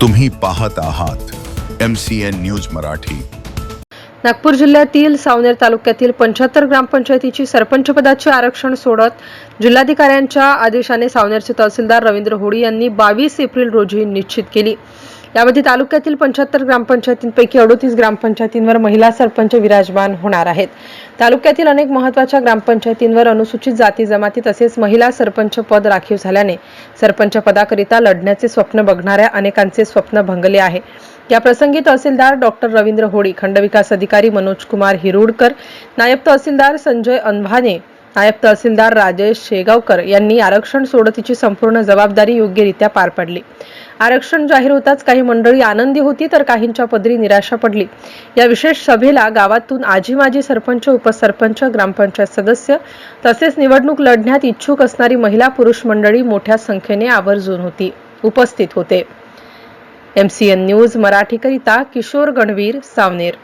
तुम्ही पाहत आहात M C N news Marathi. Nagpur जिल्ह्यातील सावनेर तालुक्यातील पंच्याहत्तर ग्रामपंचायतीची सरपंच पदाचे आरक्षण सोडत जिल्हाधिकाऱ्यांच्या आदेशाने सावनेरचे तहसीलदार रवींद्र होळी यांनी बावीस एप्रिल रोजी निश्चित केली. यामध्ये तालुक्यातील पंच्याहत्तर ग्रामपंचायतींपैकी अडोतीस ग्रामपंचायतींवर महिला सरपंच विराजमान होणार आहेत. तालुक्यातील अनेक महत्त्वाच्या ग्रामपंचायतींवर अनुसूचित जाती जमाती तसेच महिला सरपंच पद राखीव झाल्याने सरपंच पदाकरिता लढण्याचे स्वप्न बघणाऱ्या अनेकांचे स्वप्न भंगले आहे. या प्रसंगी तहसीलदार डॉक्टर रवींद्र होळी खंडविकास अधिकारी मनोज कुमार हिरुडकर नायब तहसीलदार संजय अनभाने नायब तहसीलदार राजेश शेगावकर यांनी आरक्षण सोडतीची संपूर्ण जबाबदारी योग्यरित्या पार पाडली. आरक्षण जाहीर होताच काही मंडळी आनंदी होती तर काहींच्या पदरी निराशा पडली. या विशेष सभेला गावातून आजी माजी सरपंच उपसरपंच ग्रामपंचायत सदस्य तसेच निवडणूक लढण्यात इच्छुक असणारी महिला पुरुष मंडळी मोठ्या संख्येने आवर्जून होती उपस्थित होते. एमसीएन न्यूज मराठीकरिता किशोर गणवीर सावनेर.